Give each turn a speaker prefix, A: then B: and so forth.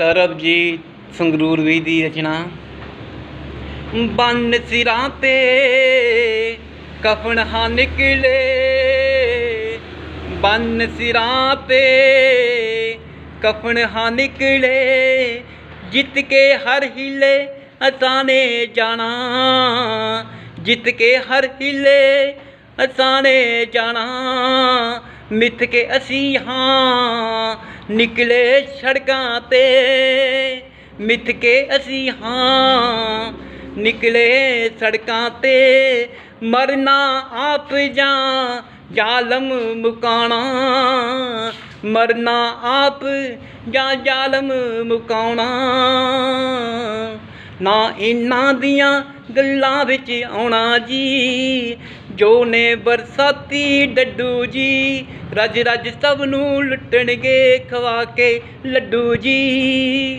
A: ਸਰਬਜੀਤ ਸੰਗਰੂਰ ਵੀ ਦੀ ਰਚਨਾ। ਬੰਨ ਸਿਰਾਂ ਤੇ ਕਫਨ ਹਾਂ ਨਿਕਲੇ। ਬੰਨ ਸਿਰਾਂ ਤੇ ਕਫਨ ਹਾਂ ਨਿਕਲੇ। ਜਿੱਤ ਕੇ ਹਰ ਹਿਲੇ ਅਸਾਂ ਨੇ ਜਾਣਾ। ਜਿੱਤ ਕੇ ਹਰ ਹਿੱਲੇ ਅਸਾਂ ਨੇ ਜਾਣਾ। ਮਿੱਥ ਕੇ ਅਸੀਂ ਹਾਂ, ਨਿਕਲੇ ਸੜਕਾਂ ਤੇ। ਮਿੱਥ ਕੇ ਅਸੀਂ ਹਾਂ, ਨਿਕਲੇ ਸੜਕਾਂ ਤੇ। ਮਰਨਾ ਆਪ ਜਾਂ ਜ਼ਾਲਮ ਮੁਕਾਣਾ। ਮਰਨਾ ਆਪ ਜਾਂ ਜ਼ਾਲਮ ਮੁਕਾਉਣਾ। ਨਾ ਇਹਨਾਂ ਦੀਆਂ ਗੱਲਾਂ ਵਿੱਚ ਆਉਣਾ ਜੀ। ਜੋ ਨੇ ਬਰਸਾਤੀ ਡੱਡੂ ਜੀ ਰੱਜ ਰੱਜ ਸਭ ਨੂੰ ਲੁੱਟਣਗੇ, ਖਵਾ ਕੇ ਲੱਡੂ ਜੀ।